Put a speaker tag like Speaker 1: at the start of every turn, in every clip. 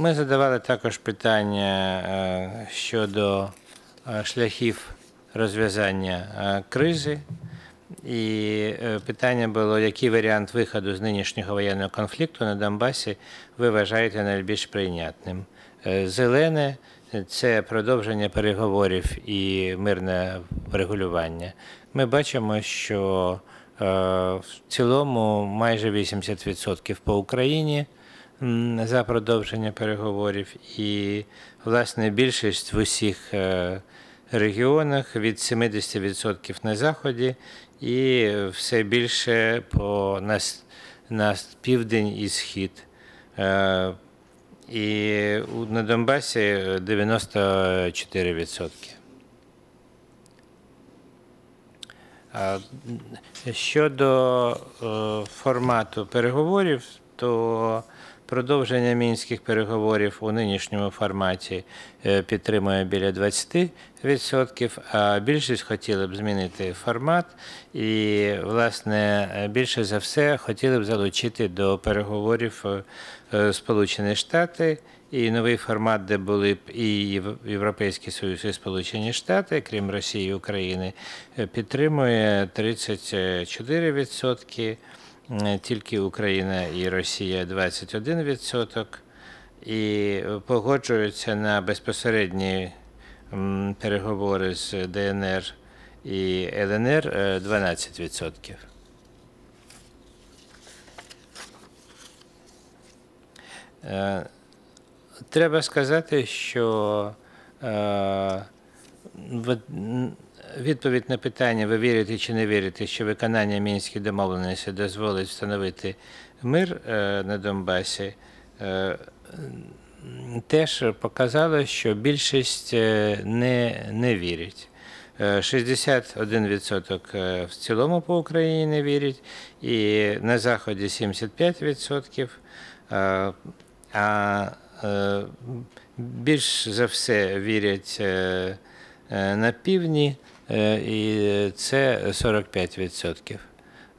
Speaker 1: Ми задавали також питання е, щодо е, шляхів розв'язання е, кризи. І питання було, який варіант виходу з нинішнього воєнного конфлікту на Донбасі ви вважаєте найбільш прийнятним? Зелене це продовження переговорів і мирне врегулювання. Ми бачимо, що в цілому майже 80% по Україні за продовження переговорів, і власне більшість в усіх е, регіонах від 70% на заході і все більше по на, на південь і схід. Е, І на Донбасі 94%. Щодо е, формату переговорів, то продовження мінських переговорів у нинішньому форматі е, підтримує біля 20%, а більшість хотіли б змінити формат і, власне, більше за все хотіли б залучити до переговорів е, Сполучені Штати і новий формат, де були б і Єв- Європейський Союз, і Сполучені Штати, крім Росії і України, е, підтримує 34%, е, тільки Україна і Росія 21%, і е, погоджуються на безпосередні переговори з ДНР і ЛНР е, 12%. Е, Треба сказати, що е, відповідь на питання, ви вірите чи не вірите, що виконання мінських домовленостей дозволить встановити мир е, на Донбасі, е, теж показало, що більшість е, не, не вірить. Е, 61% е, в цілому по Україні не вірять, і на Заході 75%. е, А більш за все вірять на півдні, і це 45%.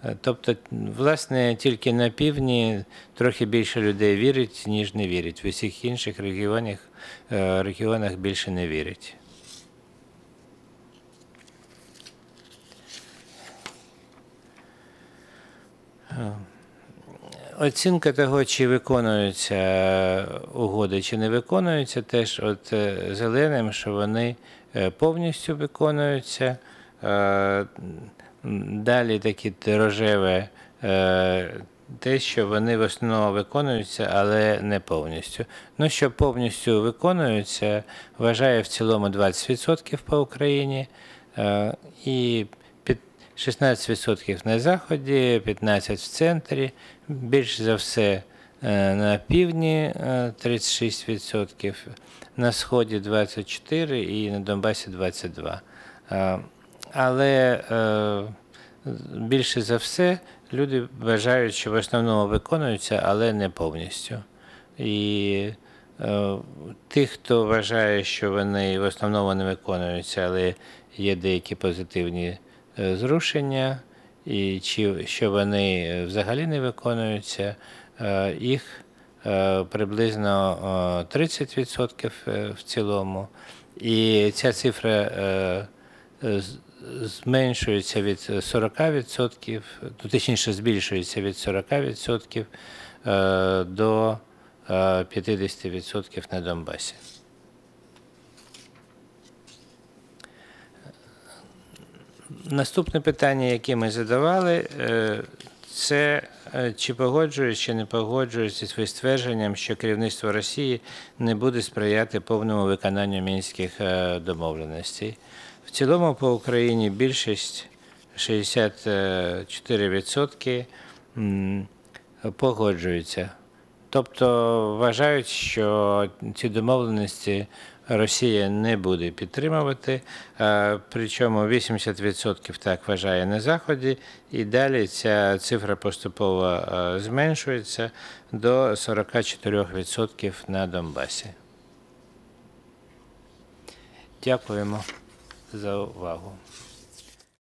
Speaker 1: Е, Тобто, власне, тільки на півдні трохи більше людей вірить, ніж не вірить. В усіх інших регіонах, е, регіонах більше не вірять. Оцінка того, чи виконуються е, угоди, чи не виконуються, теж от е, зеленим, що вони е, повністю виконуються. Далі такі рожеве, те, що вони в основному виконуються, але не повністю. Ну, що повністю виконуються, вважає в цілому 20% по Україні. І 16% на заході, 15% в центрі, більш за все е, на півдні е, 36%, на сході 24% і на Донбасі 22%. Е, Але е, більше за все люди вважають, що в основному виконуються, але не повністю. І е, тих, хто вважає, що вони в основному не виконуються, але є деякі позитивні е, зрушення, і чи що вони е, взагалі не виконуються, е, їх е, приблизно е, 30% е, в цілому. І ця цифра е, зменшується від 40%, ну, точніше збільшується від 40% е, до е, 50% на Донбасі. Наступне питання, яке ми задавали, е, це е, чи погоджуюсь, чи не погоджуюсь зі своїм ствердженням, що керівництво Росії не буде сприяти повному виконанню мінських е, домовленостей. В цілому по Україні більшість 64% м, погоджуються. Тобто вважають, що ці домовленості Росія не буде підтримувати, причому 80% так вважає на Заході, і далі ця цифра поступово зменшується до 44% на Донбасі. Дякуємо за увагу.